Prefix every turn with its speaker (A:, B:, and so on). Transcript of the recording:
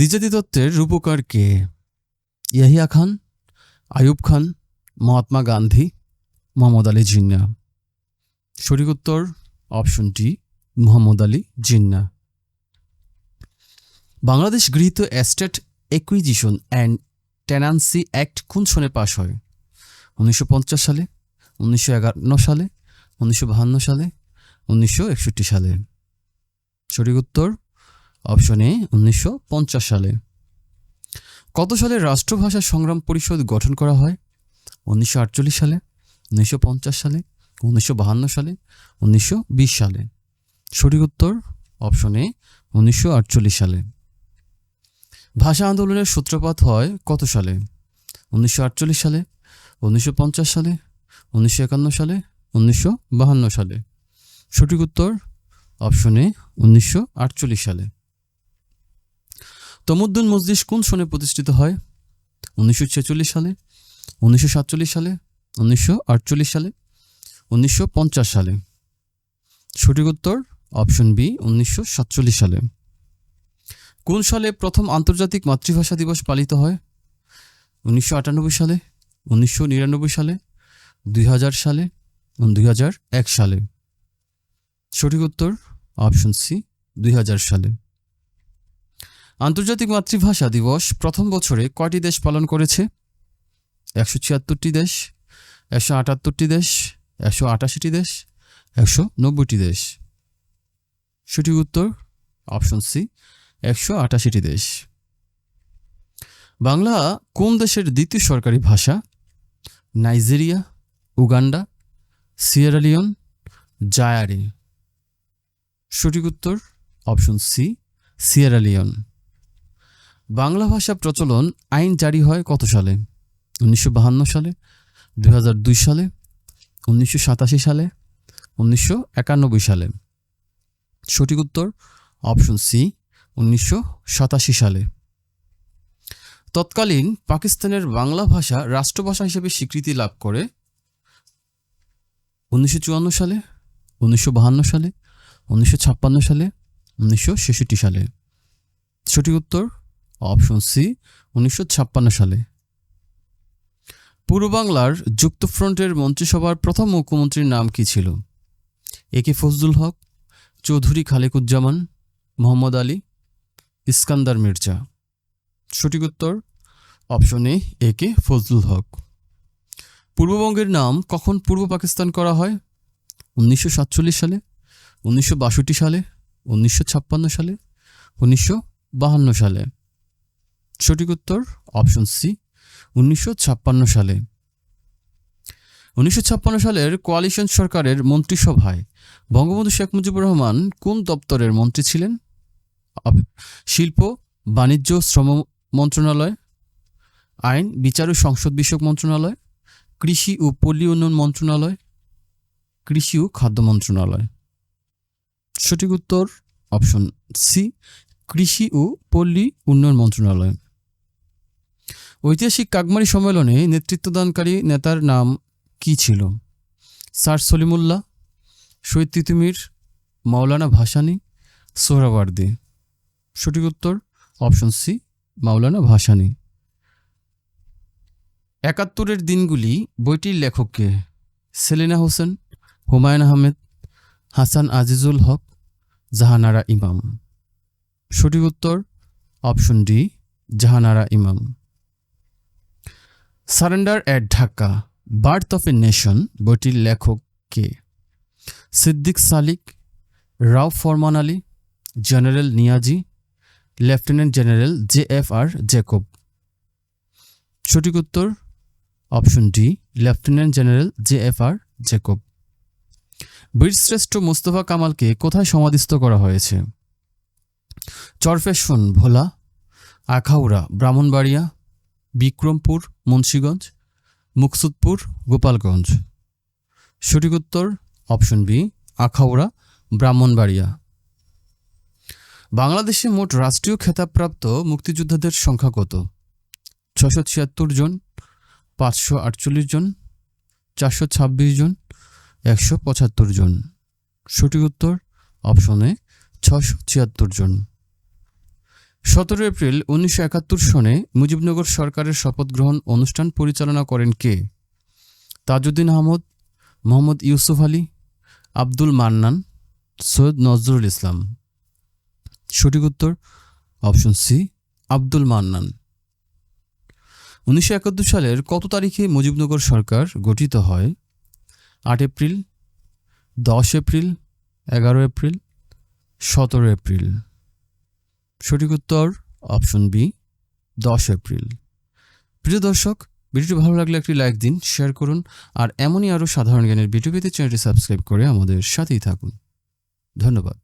A: দ্বিজাতি তত্ত্বের রূপকার কে? ইয়াহিয়া খান আয়ুব খান, মহাত্মা গান্ধী, মোহাম্মদ আলী জিন্না। সঠিক উত্তর অপশনটি মোহাম্মদ আলী জিন্না। বাংলাদেশ গৃহীত estate acquisition and tenancy act কোন সনে পাশ হয়? উনিশশো পঞ্চাশ সালে, উনিশশো একান্ন সালে, উনিশশো বাহান্ন সালে, উনিশশো একষট্টি সালে। সঠিক উত্তর অপশন এ উনিশশো পঞ্চাশ সালে। কত সালে রাষ্ট্রভাষা সংগ্রাম পরিষদ গঠন করা হয়? উনিশশো আটচল্লিশ সালে, উনিশশো পঞ্চাশ সালে, উনিশশো সালে, উনিশশো বিশ সালে। সঠিক উত্তর অপশন এ উনিশশো আটচল্লিশ সালে। ভাষা আন্দোলনের সূত্রপাত হয় কত সালে? উনিশশো আটচল্লিশ সালে, উনিশশো পঞ্চাশ সালে, উনিশশো একান্ন সালে, উনিশশো সালে। সঠিক উত্তর অপশন উনিশশো সালে। তমুদ্দুন মসজিদ কোন সনে প্রতিষ্ঠিত হয়? উনিশশো ছেচল্লিশ সালে, উনিশশো সাতচল্লিশ সালে, উনিশশো আটচল্লিশ সালে, উনিশশো পঞ্চাশ সালে। সঠিক উত্তর, অপশন বি, উনিশশো সাতচল্লিশ সালে। কোন সালে প্রথম আন্তর্জাতিক মাতৃভাষা দিবস পালিত হয়? উনিশশো আটানব্বই সালে, উনিশশো নিরানব্বই সালে, দুই হাজার সালে, এবং এক সালে। সঠিক উত্তর, অপশন সি, দুই হাজার সালে। আন্তর্জাতিক মাতৃভাষা দিবস প্রথম বছরে কয়টি দেশ পালন করেছে? একশো ছিয়াত্তরটি দেশ, একশো আটাত্তরটি দেশ, একশো আটাশিটি দেশ, একশো নব্বইটি দেশ। সঠিক উত্তর, অপশন সি, একশো আটাশিটি দেশ। বাংলা কোন দেশের দ্বিতীয় সরকারি ভাষা? Nigeria, Uganda Sierra Leone Zaire. সঠিক উত্তর, অপশন সি সিয়েরালিয়ন বাংলা ভাষা প্রচলন আইন জারি হয় কত সালে? উনিশশো সালে দু হাজার দুই সালে, উনিশশো সাতাশি সালে, উনিশশো একানব্বই সালে। সঠিক উত্তর, অপশন সি, উনিশশো সাতাশি সালে। তৎকালীন পাকিস্তানের বাংলা ভাষা রাষ্ট্রভাষা হিসেবে স্বীকৃতি লাভ করে উনিশশো চুয়ান্ন সালে, উনিশশো সালে, উনিশশো ছাপ্পান্ন সালে, উনিশশো ছেষট্টি সালে। সঠিক উত্তর অপশন সি, উনিশশো ছাপ্পান্ন সালে। পূর্ব বাংলার যুক্তফ্রন্টের মন্ত্রিসভার প্রথম মুখ্যমন্ত্রীর নাম কি ছিল? এ কে ফজলুল হক, চৌধুরী খালেকুজ্জামান, মোহাম্মদ আলী, ইস্কান্দার মির্জা। সঠিক উত্তর, অপশন এ এ কে ফজলুল হক। পূর্ববঙ্গের নাম কখন পূর্ব পাকিস্তান করা হয়? উনিশশো সাতচল্লিশ সালে, উনিশশো বাষট্টি সালে, উনিশশো ছাপ্পান্ন সালে, উনিশশো সালে। সঠিক উত্তর অপশন সি উনিশশো ছাপ্পান্ন সালে। উনিশশো ছাপ্পান্ন সালের কোয়ালিশন সরকারের মন্ত্রিসভায় বঙ্গবন্ধু শেখ মুজিবুর রহমান কোন দপ্তরের মন্ত্রী ছিলেন? শিল্প, বাণিজ্য, শ্রম মন্ত্রণালয়, আইন, বিচার ও সংসদ বিষয়ক মন্ত্রণালয়, কৃষি ও পল্লী উন্নয়ন মন্ত্রণালয়, কৃষি ও খাদ্য মন্ত্রণালয়। সঠিক উত্তর অপশন সি কৃষি ও পল্লী উন্নয়ন মন্ত্রণালয়। ঐতিহাসিক কাকমারি সম্মেলনে নেতৃত্বদানকারী নেতার নাম কি ছিল? স্যার সলিমুল্লাহ, শহীদ তিতুমির, মাওলানা ভাসানী, সোহরাওয়ার্দী। সঠিক উত্তর, অপশন সি, মাওলানা ভাসানী। একাত্তরের দিনগুলি বইটির লেখককে সেলিনা হোসেন, হুমায়ুন আহমেদ, হাসান আজিজুল হক, জাহানারা ইমাম। সঠিক উত্তর, option D, Jahanara Imam. Surrender at Dhaka, birth of a nation, বইটির লেখক কে? Siddiq Salik, Rao Farman Ali, general Niazi, lieutenant general J F R Jacob. সঠিক উত্তর, option D, lieutenant general J F R Jacob. বীরশ্রেষ্ঠ মোস্তফা কামালকে কোথায় সমাধিস্থ করা হয়েছে? চরফেশন ভোলা, আখাউড়া, ব্রাহ্মণবাড়িয়া বিক্রমপুর, মুন্সীগঞ্জ, মুকসুদপুর, গোপালগঞ্জ। সঠিক উত্তর অপশন বি, আখাউড়া, ব্রাহ্মণবাড়িয়া। বাংলাদেশে মোট রাষ্ট্রীয় খেতাবপ্রাপ্ত মুক্তিযোদ্ধাদের সংখ্যা কত? ছশো ছিয়াত্তর জন, পাঁচশো আটচল্লিশ জন, চারশো ছাব্বিশ জন, একশো পঁচাত্তর জন। সঠিক উত্তর অপশনে ছশো ছিয়াত্তর জন। সতেরো এপ্রিল উনিশশো একাত্তর সনে মুজিবনগর সরকারের শপথ গ্রহণ অনুষ্ঠান পরিচালনা করেন কে? তাজউদ্দিন আহমদ, মোহাম্মদ ইউসুফ আলী, আব্দুল মান্নান, সৈয়দ নজরুল ইসলাম। সঠিক উত্তর অপশন সি, আব্দুল মান্নান। উনিশশো একাত্তর সালের কত তারিখে মুজিবনগর সরকার গঠিত হয়? আট এপ্রিল, দশ এপ্রিল, এগারো এপ্রিল, সতেরো এপ্রিল। সঠিক উত্তর অপশন বি দশ এপ্রিল। প্রিয় দর্শক, ভিডিওটি ভালো লাগলে একটি লাইক দিন শেয়ার করুন, আর এমনই আরও সাধারণ জ্ঞানের ভিডিও পেতে চ্যানেলটি সাবস্ক্রাইব করে আমাদের সাথেই থাকুন। ধন্যবাদ।